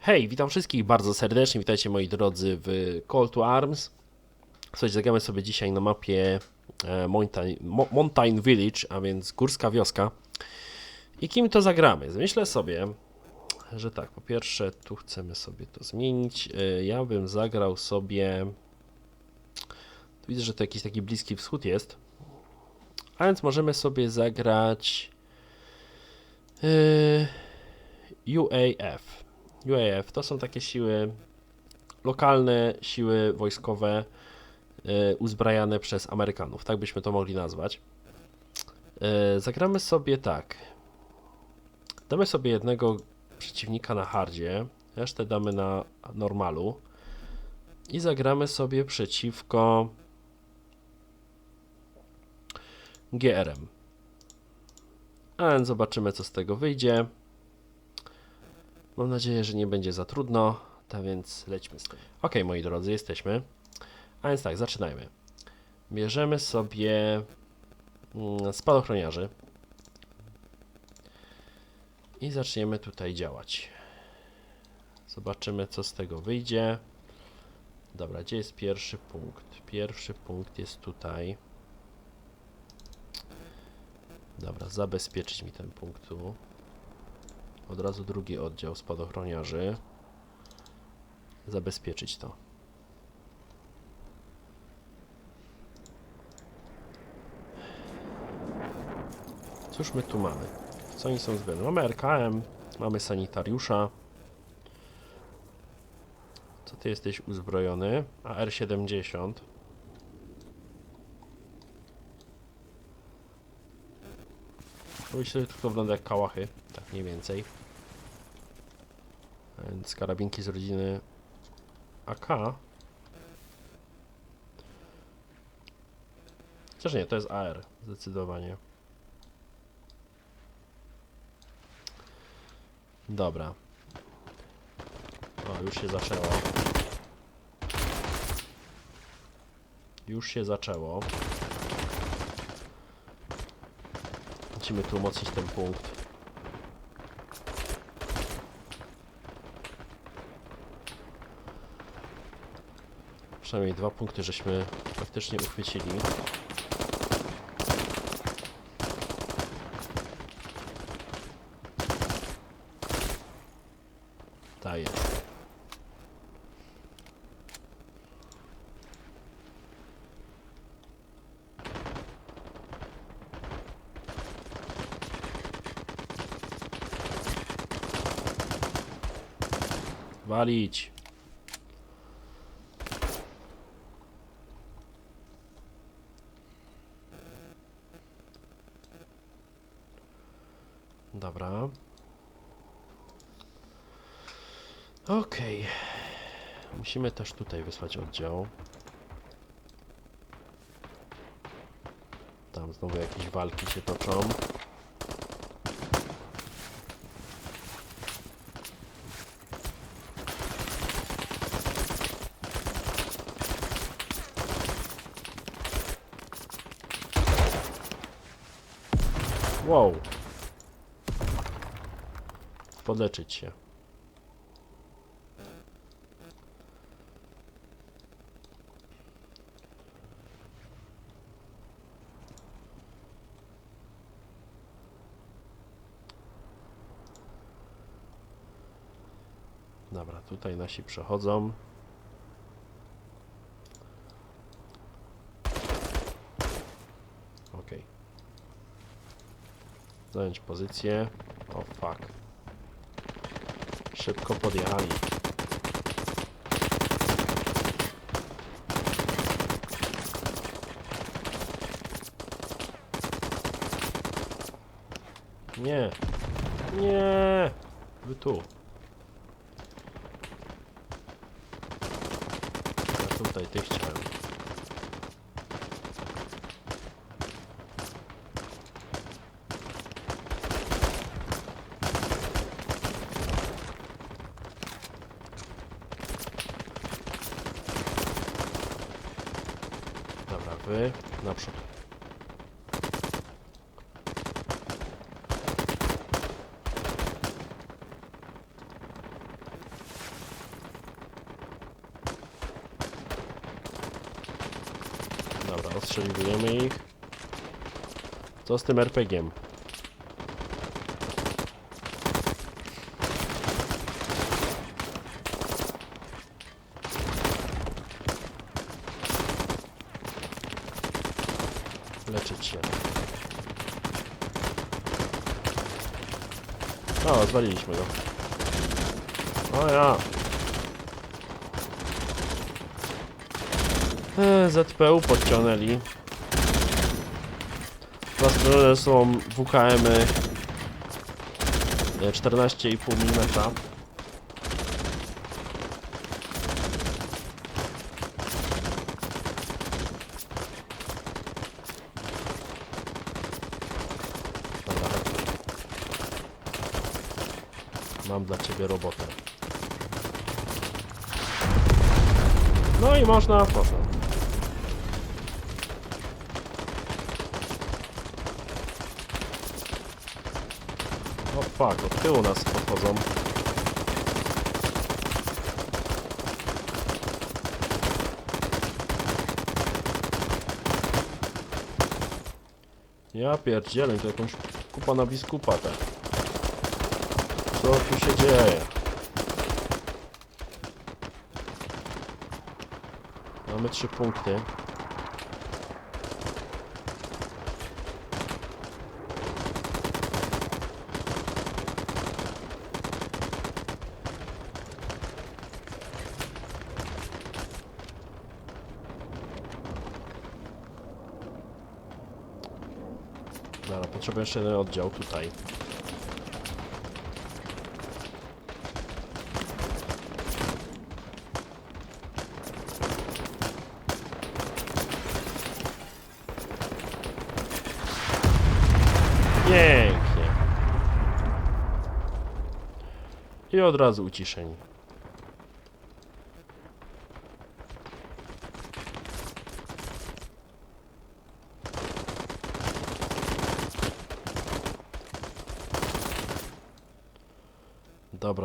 Hej, witam wszystkich bardzo serdecznie, witajcie moi drodzy w Call to Arms. Słuchajcie, zagramy sobie dzisiaj na mapie e, Mountain, Mo- Mountain Village, a więc górska wioska. I kim to zagramy? Myślę sobie, że tak, po pierwsze tu chcemy sobie to zmienić. E, Ja bym zagrał sobie... Tu widzę, że to jakiś taki Bliski Wschód jest. A więc możemy sobie zagrać... e, UAF. UAF to są takie siły lokalne, siły wojskowe e, uzbrajane przez Amerykanów, tak byśmy to mogli nazwać. E, zagramy sobie tak. Damy sobie jednego przeciwnika na hardzie, resztę damy na normalu i zagramy sobie przeciwko GRM. A zobaczymy co z tego wyjdzie. Mam nadzieję, że nie będzie za trudno, tak więc lećmy z tym. Ok, moi drodzy, jesteśmy. A więc tak, zaczynajmy. Bierzemy sobie mm, spadochroniarzy i zaczniemy tutaj działać. Zobaczymy, co z tego wyjdzie. Dobra, gdzie jest pierwszy punkt? Pierwszy punkt jest tutaj. Dobra, zabezpieczyć mi ten punkt tu od razu drugi oddział spadochroniarzy. Zabezpieczyć to. Cóż my tu mamy? Co oni są zbędne? Mamy RKM, mamy sanitariusza. Co ty jesteś uzbrojony? AR-70. Myślę, że tylko wygląda jak kałachy, tak mniej więcej. Więc karabinki z rodziny AK. Chociaż nie, to jest AR, zdecydowanie. Dobra. O, już się zaczęło. Już się zaczęło. Musimy tu umocnić ten punkt. Przynajmniej dwa punkty żeśmy faktycznie uchwycili. Ta jest. Walić. Dobra. Okej. Musimy też tutaj wysłać oddział. Tam znowu jakieś walki się toczą. Wow. Podleczyć się. Dobra, tutaj nasi przechodzą. Okej. Zająć pozycję. Szybko podjechali. Nie. Nie. Wy tu. Ja tutaj tych chciałem. Dobra, wy naprzód. Ostrzeliwujemy ich. Co z tym RPG-iem? Leczyć się. O, zwaliliśmy go. O ja. E, ZPU podciągnęli. Zastrzelone są WKM-y e, 14,5 mm. Mam dla ciebie robotę. No i można, można. O fuck, od tyłu nas podchodzą. Ja pierdzielę, to jakąś kupa na biskupa te. Co tu się dzieje? Mamy trzy punkty. Dobra, potrzebuję jeszcze oddział tutaj. Pięknie. I od razu uciszeni.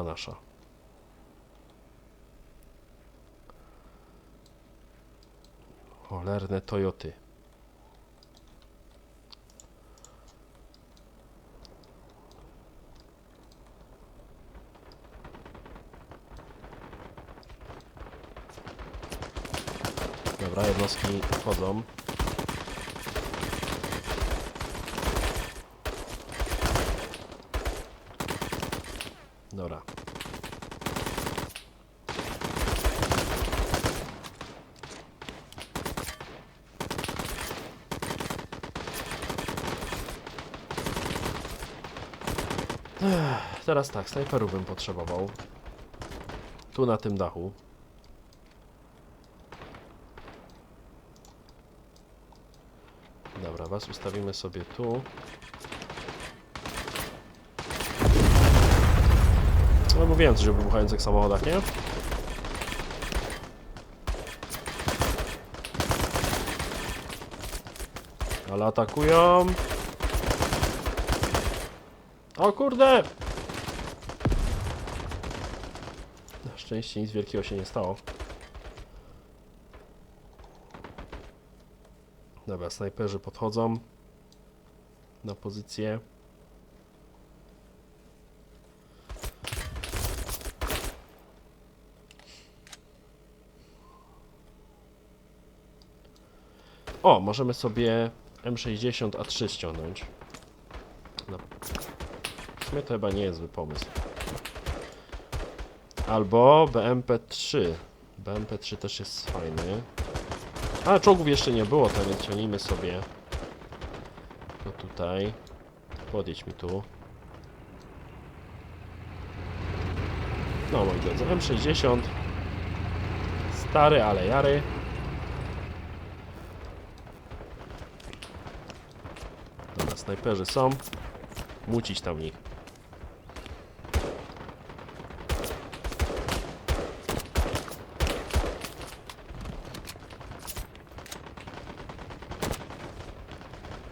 Dobra nasza. Cholerne Toyoty. Dobra, jednostki wchodzą. Dobra. Ech, Teraz tak, snajperów bym potrzebował. Tu na tym dachu. Dobra, was ustawimy sobie tu. No mówiłem coś o wybuchających samochodach, nie? Ale atakują. O kurde! Na szczęście nic wielkiego się nie stało. Dobra, snajperzy podchodzą na pozycję. O, możemy sobie M60 A3 ściągnąć. W sumie to chyba nie jest zły pomysł. Albo BMP3. BMP3 też jest fajny. A, czołgów jeszcze nie było, to więc ciągnijmy sobie to tutaj. Podjedź mi tu. No, moi drodzy, M60. Stary, ale jary. Dobra, snajperzy są. Mucić tam nich.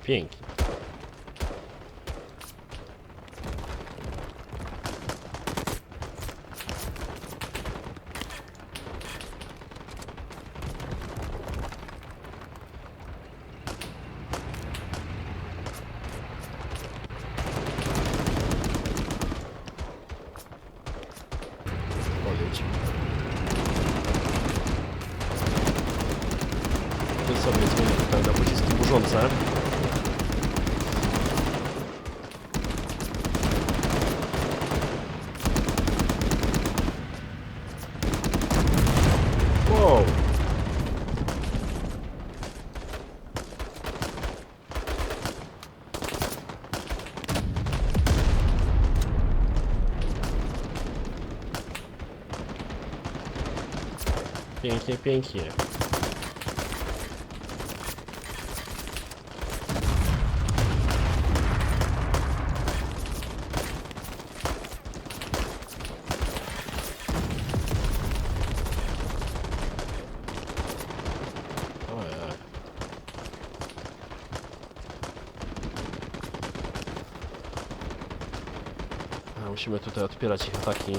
Pięknie. być. Tu sobie zmienię tutaj na pociski burzące. Wow. Pięknie, pięknie. Musimy tutaj odpierać ich ataki.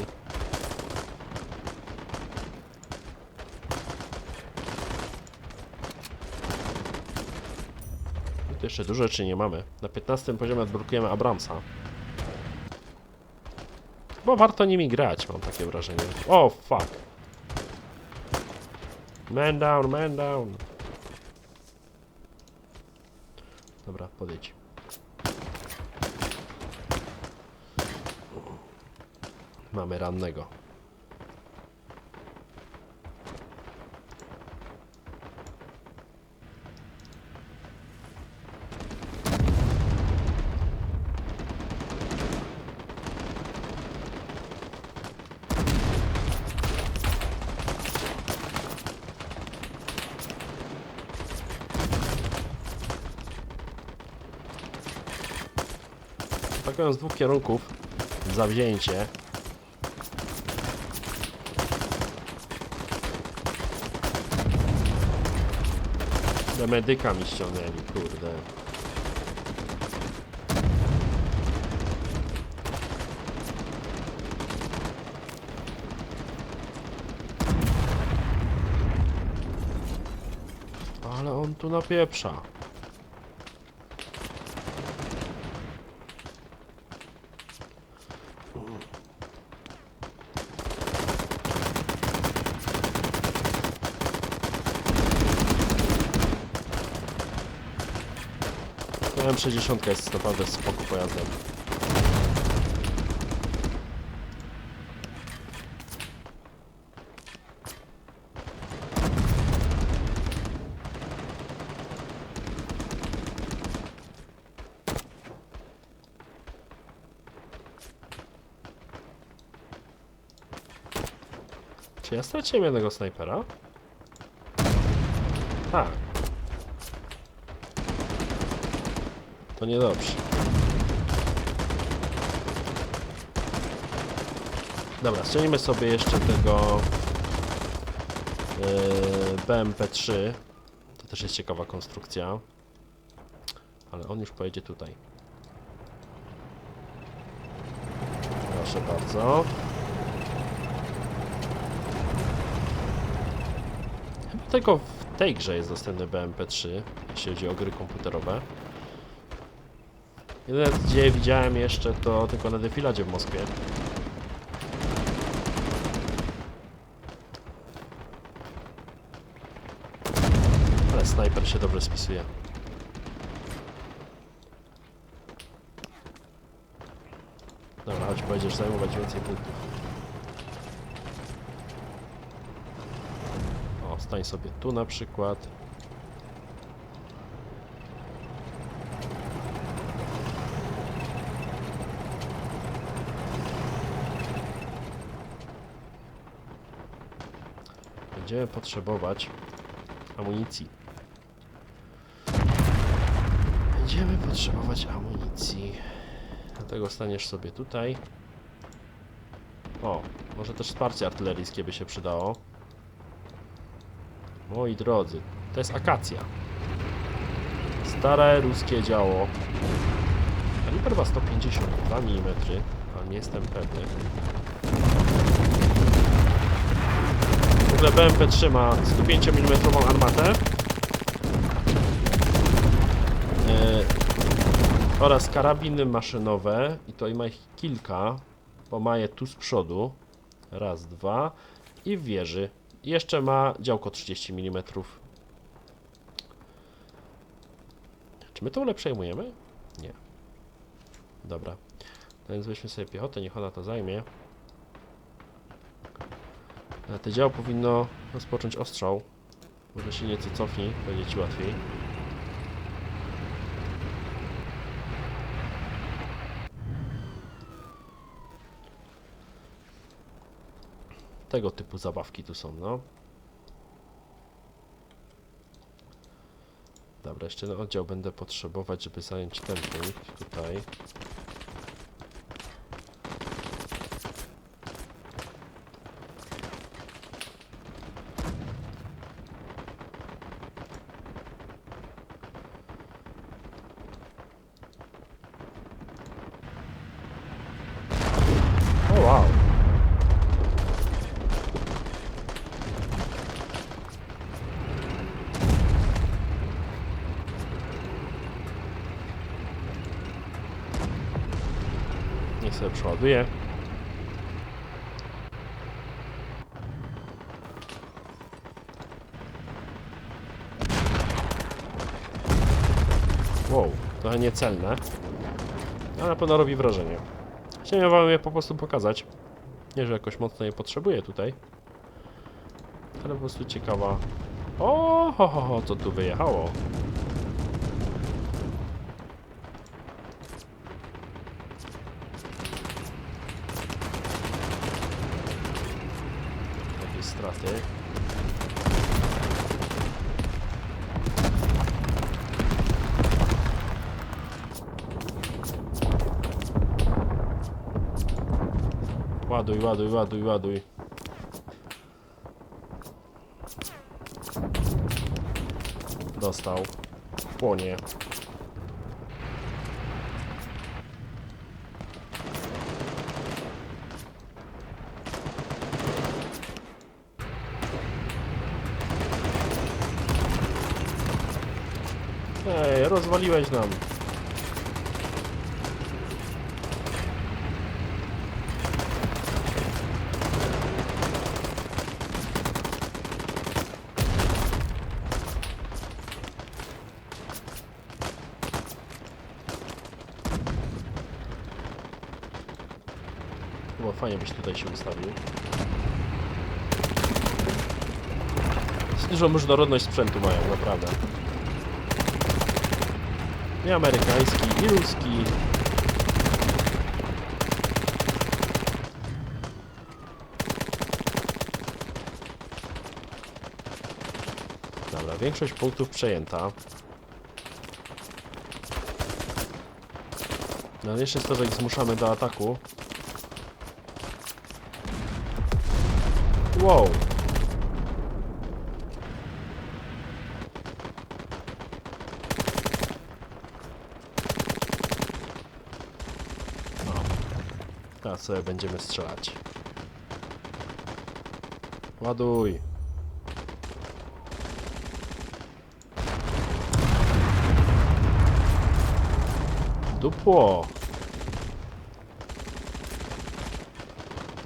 Jeszcze dużo rzeczy nie mamy. Na 15 poziomie odblokujemy Abramsa. Bo warto nimi grać, mam takie wrażenie. O, fuck. Man down, man down. Dobra, podejdź. Mamy rannego. Atakują z dwóch kierunków. Zawzięcie. Do medyka mi ściągnęli, kurde. Ale on tu napieprza. M60 jest naprawdę spoko pojazdem. Czy ja straciłem jednego snajpera? Tak. To niedobrze. Dobra, strzelimy sobie jeszcze tego yy, BMP-3. To też jest ciekawa konstrukcja. Ale on już pojedzie tutaj. Proszę bardzo. Chyba tylko w tej grze jest dostępny BMP-3, jeśli chodzi o gry komputerowe. Jedyne gdzie widziałem jeszcze to tylko na defiladzie w Moskwie. Ale snajper się dobrze spisuje. Dobra, chodź pojedziesz zajmować więcej punktów. O, stań sobie tu na przykład. Będziemy potrzebować amunicji. Będziemy potrzebować amunicji. Dlatego staniesz sobie tutaj. O, może też wsparcie artyleryjskie by się przydało. Moi drodzy, to jest akacja. Stare ruskie działo. Kaliber ma 152 mm, ale nie jestem pewny. W ogóle BMP-3 ma 105 mm armatę. Yy, oraz karabiny maszynowe i to ma ich kilka, bo ma je tu z przodu. Raz, dwa. I wieży. Jeszcze ma działko 30 mm. Czy my to ule przejmujemy? Nie. Dobra. Więc weźmy sobie piechotę, niech ona to zajmie. Te działo powinno rozpocząć ostrzał. Może się nieco cofnij, będzie ci łatwiej. Tego typu zabawki tu są, no. Dobra, jeszcze jeden oddział będę potrzebować, żeby zająć ten punkt tutaj. O wow. Niech sobie przeładuje. Wow, trochę niecelne. Ale na pewno robi wrażenie. Chciałem wam je po prostu pokazać. Nie, że jakoś mocno je potrzebuję tutaj. Ale po prostu ciekawa. O, ho, ho, ho, co tu wyjechało? Jakieś straty. Ładuj, ładuj, ładuj, ładuj. Dostał. Płonie. Rozwaliłeś nam. Chyba fajnie byś tutaj się ustawił. Dużą różnorodność sprzętu mają, naprawdę. I amerykański, i ruski. Dobra, większość punktów przejęta. No jeszcze jest to, że ich zmuszamy do ataku. Wow. O. Teraz sobie będziemy strzelać. Ładuj. Dupło.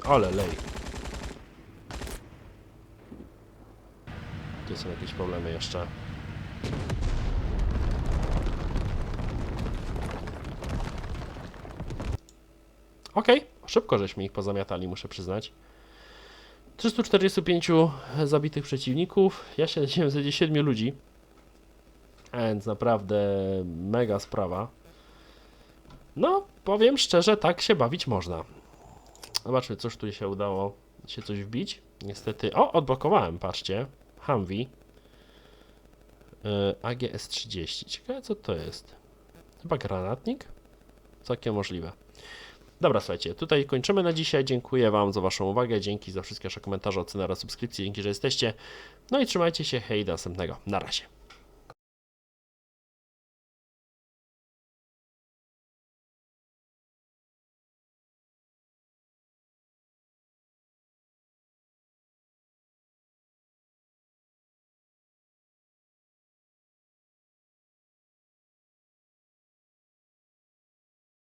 Ale lej. Tu są jakieś problemy jeszcze. Okej, szybko żeśmy ich pozamiatali, muszę przyznać. 345 zabitych przeciwników, ja się 7 ludzi. Więc naprawdę mega sprawa. No, powiem szczerze, tak się bawić można. Zobaczmy, cóż tu się udało się coś wbić. Niestety. O, odblokowałem, patrzcie. Humvee. Yy, AGS-30. Ciekawe, co to jest. Chyba granatnik? Całkiem możliwe. Dobra, słuchajcie, tutaj kończymy na dzisiaj. Dziękuję Wam za Waszą uwagę. Dzięki za wszystkie Wasze komentarze, oceny oraz subskrypcje. Dzięki, że jesteście. No i trzymajcie się. Hej, do następnego. Na razie.